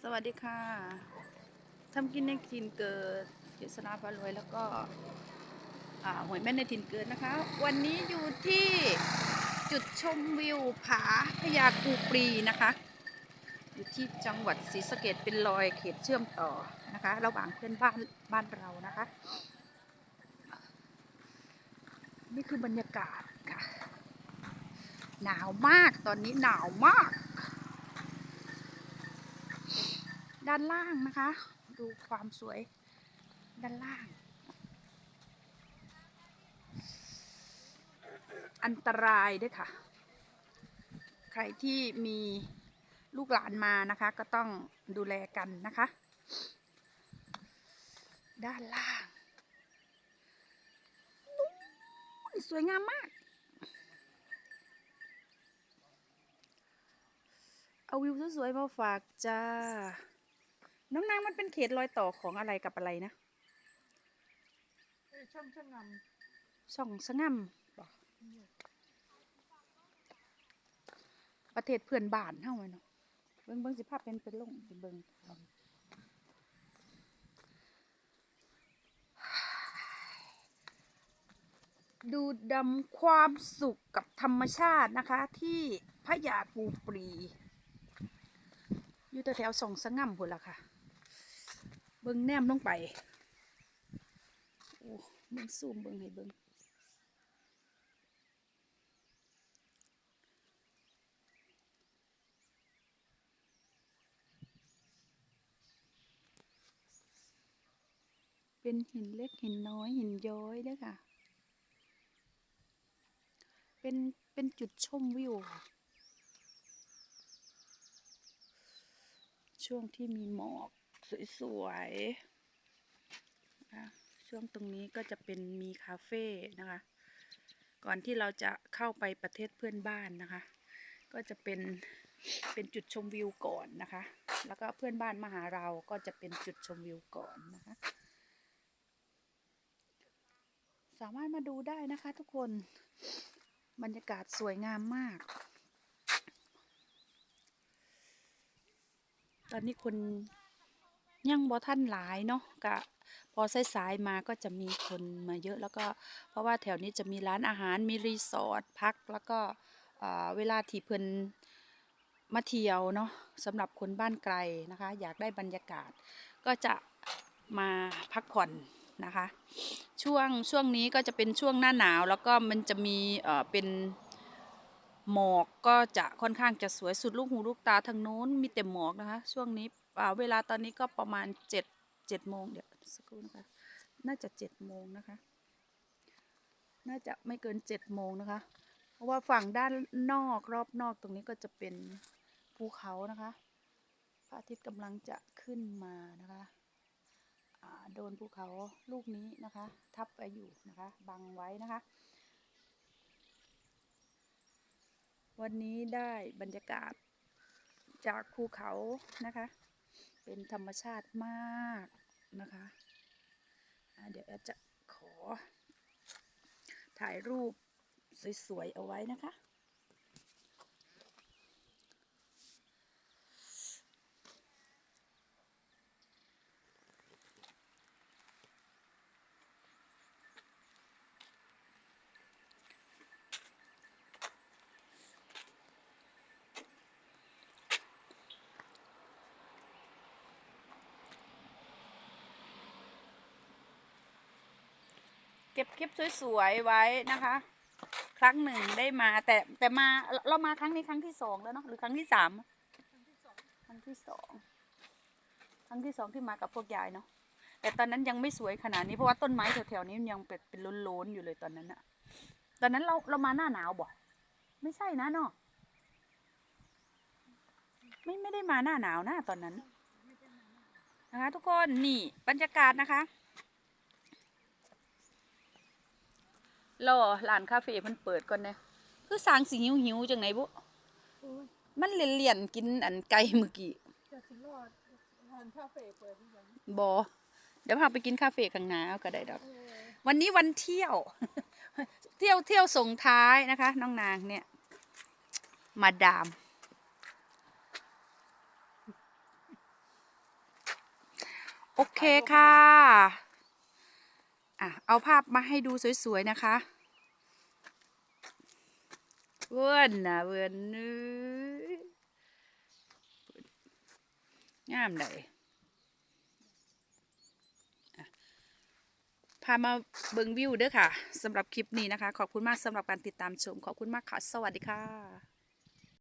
สวัสดีค่ะทำกินในถิ่นเกิดเจษนาพารวยแล้วก็หวยแม่นในถิ่นเกิดนะคะ วันนี้อยู่ที่จุดชมวิวผาพญากูปรีนะคะ อยู่ที่จังหวัดศรีสะเกดเป็นรอยเขตเชื่อมต่อนะคะ ระหว่างเพื่อนบ้านบ้านเรานะคะ นี่คือบรรยากาศค่ะ หนาวมากตอนนี้หนาวมาก ด้านล่างนะคะ ดูความสวยด้านล่าง อันตรายด้วยค่ะ ใครที่มีลูกหลานมานะคะ ก็ต้องดูแลกันนะคะ ด้านล่างสวยงามมาก เอาวิวสวยๆมาฝากจ้า น้องนางมันเป็นเขตรอยต่อของอะไรกับอะไรนะ ช่องช่างงช่องสะง่ำบ่ประเทศเพื่อนบ้านเท่าไหร่เนาะเบิ่งเบิ่งสิภาพเป็นเป็นลงเป็นเบิ่งดูดดำความสุขกับธรรมชาตินะคะ ที่พระยาปูปรี อยู่แถวๆสองสะง่ำพุ่นละค่ะ เบิ่งแนมลงไปโอ้เบิ่งซูมเบิ่งให้เบิ่งเป็นหินเล็กหินน้อยหินย้อยเด้อค่ะ เป็นเป็นจุดชมวิว ช่วงที่มีหมอก สวยๆนะช่วงตรงนี้ก็จะเป็นมีคาเฟ่นะคะ ก่อนที่เราจะเข้าไปประเทศเพื่อนบ้านนะคะ ก็จะเป็นเป็นจุดชมวิวก่อนนะคะ แล้วก็เพื่อนบ้านมาหาเราก็จะเป็นจุดชมวิวก่อนนะคะ สามารถมาดูได้นะคะทุกคน บรรยากาศสวยงามมาก ตอนนี้คน ยังบ่ท่านหลายเนาะกะพอสายๆมาก็จะมีคนมาเยอะแล้วก็เพราะว่าแถวนี้จะมีร้านอาหารมีรีสอร์ทพักแล้วก็เวลาที่เพิ่นมาเที่ยวเนาะสำหรับคนบ้านไกลนะคะ อยากได้บรรยากาศ ก็จะมาพักผ่อนนะคะ ช่วงช่วงนี้ก็จะเป็นช่วงหน้าหนาว แล้วก็มันจะมีเอ่อเป็นหมอกก็จะค่อนข้างจะสวยสุดลูกหูลูกตาทางโน้นมีแต่หมอกนะคะ ช่วงนี้ เวลาตอนนี้ก็ประมาณเจ็ดเจ็ดโมงเดี๋ยวสักครู่นะคะ น่าจะเจ็ดโมงนะคะ น่าจะไม่เกินเจ็ดโมงนะคะ เพราะว่าฝั่งด้านนอกรอบนอกตรงนี้ก็จะเป็นภูเขานะคะพระอาทิตย์กำลังจะขึ้นมานะคะโดนภูเขาลูกนี้นะคะ ทับไปอยู่นะคะบังไว้นะคะ วันนี้ได้บรรยากาศจากภูเขานะคะ เป็นธรรมชาติมากนะคะะเดี๋ยวแอดจะขอ ถ่ายรูปสวยๆเอาไว้นะคะ เก็บคลิปสวยๆไว้นะคะ ครั้งหนึ่งได้มา แต่แต่มาเรามาครั้งนี้ครั้งที่สองแล้วเนาะหรือครั้งที่สามครั้งที่สองครั้งที่สองที่มากับพวกยายเนาะแต่ตอนนั้นยังไม่สวยขนาดนี้เพราะว่าต้นไม้แถวๆนี้ยังเป็นเป็นล้นๆอยู่เลยตอนนั้นอะตอนนั้นเราเรามาหน้าหนาวบ่ไม่ใช่นะเนาะไม่ไม่ได้มาหน้าหนาวนะตอนนั้นนะคะทุกคนนี่บรรยากาศนะคะ รอร้านคาเฟ่มันเปิดก่อนเนี่ยคือสร้างสิหิวหิวๆจังไหนบุโอ้ยมันเลี่ยนๆกินอันไก่เมื่อกี้จะสิรอดร้านคาเฟ่เปิดหรือยังบอเดี๋ยวพาไปกินคาเฟ่ข้างหน้าเอาก็ได้ดอก เออวันนี้วันเที่ยว เที่ยวเที่ยวส่งท้ายนะคะ น้องนางเนี่ย มาดามเคค่ะ อะ เอาภาพมาให้ดูสวยๆนะคะเวิร์นนะเวิร์นเอ้ยงามใดพามาเบิงวิวเด้อค่ะสำหรับคลิปนี้นะคะ ขอบคุณมากสำหรับการติดตามชม ขอบคุณมากค่ะ สวัสดีค่ะ